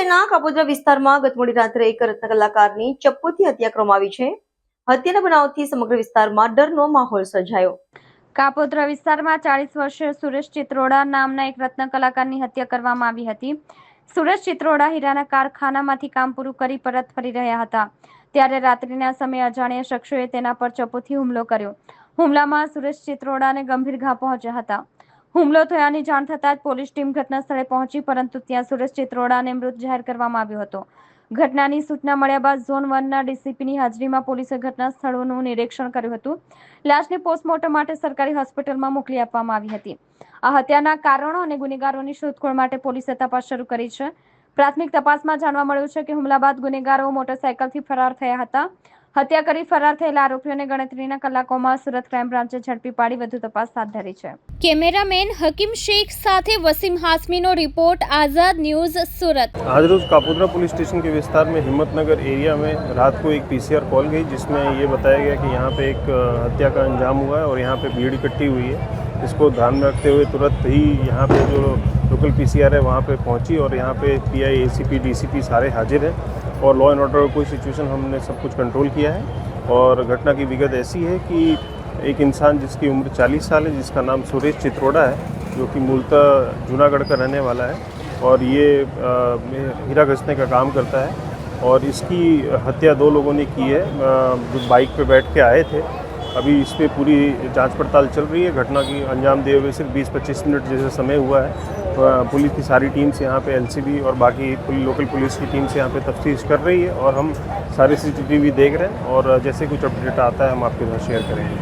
શહેરના કાપોદ્રા વિસ્તારમાં ગત મોડી રાત્રે એક રત્ન ચપ્પુથી હત્યા કરવામાં આવી છે હત્યાના બનાવથી સમગ્ર વિસ્તારમાં ડરનો માહોલ સર્જાયો કાપોદ્રા વિસ્તારમાં ચાલીસ વર્ષીય સુરેશ ચિત્રોડા નામના એક રત્ન કલાકારની હત્યા કરવામાં આવી હતી સુરેશ ચિત્રોડા હીરાના કારખાનામાંથી કામ પૂરું કરી પરત ફરી રહ્યા હતા ત્યારે રાત્રિના સમયે અજાણ્યા શખ્સોએ તેના પર ચપ્પુથી હુમલો કર્યો હુમલામાં સુરેશ ચિત્રોડાને ગંભીર ઘા પહોંચ્યા હતા હુમલો થયાની જાણ થતાં જ પોલીસ ટીમ ઘટના સ્થળે પહોંચી પરંતુ ત્યાં સુરેશ ચિત્રોડાને મૃત જાહેર કરવામાં આવ્યો હતો ઘટનાની સૂચના મળ્યા બાદ ઝોન વનના ડીસીપીની હાજરીમાં પોલીસે ઘટના સ્થળોનું નિરીક્ષણ કર્યું હતું લાશને પોસ્ટમોર્ટમ માટે સરકારી હોસ્પિટલમાં મોકલી આપવામાં આવી હતી આ હત્યાના કારણો અને ગુનેગારોની શોધખોળ માટે પોલીસે તપાસ શરૂ કરી છે પ્રાથમિક તપાસમાં જાણવા મળ્યું છે કે હુમલા બાદ ગુનેગારો મોટરસાયકલથી ફરાર થયા હતા हत्याकारी फरार थे लारोपियों ने गणत्रिना कलाकोमा सूरत क्राइम ब्रांचे झडपी पाड़ी વધુ તપાસ હાથ ધરી છે કેમેરામેન હકીમ શેખ સાથે વસીમ હસ્મીનો રિપોર્ટ આઝાદ ન્યૂઝ સુરત આજરોજ કાપુત્રા પોલીસ સ્ટેશન કે વિસ્તાર મે હિંમતનગર એરિયા મે રાત કો એક પીસીઆર કોલ ગઈ જિસમે યે બતાયા ગયા કે યહા પે એક હત્યાકાંડજામ ہوا હે ઓર યહા પે બીડી કટી હુઈ હે ઇસકો ધ્યાન મે રખતે હુએ તુરત હી યહા પે જો લોકલ પીસીઆર હે વહા પે પહોંચી ઓર યહા પે પીઆઈ એસીપી બીસીપી سارے હાજર હે और लॉ एंड ऑर्डर कोई सिचुएशन हमने सब कुछ कंट्रोल किया है और घटना की विगत ऐसी है कि एक इंसान जिसकी उम्र 40 साल है जिसका नाम सुरेश चित्रोड़ा है जो कि मूलतः जूनागढ़ का रहने वाला है और ये हीरा घसने का काम करता है और इसकी हत्या दो लोगों ने की है जो बाइक पर बैठ के आए थे अभी इस पर पूरी जांच पड़ताल चल रही है घटना की अंजाम दिए हुए सिर्फ 20-25 मिनट जैसे समय हुआ है पुलिस की सारी टीम्स यहाँ पे एलसीबी और बाकी लोकल पुलिस की टीम्स यहाँ पे तफ्तीश कर रही है और हम सारे सीसीटीवी देख रहे हैं और जैसे कुछ अपडेट आता है हम आपके साथ शेयर करेंगे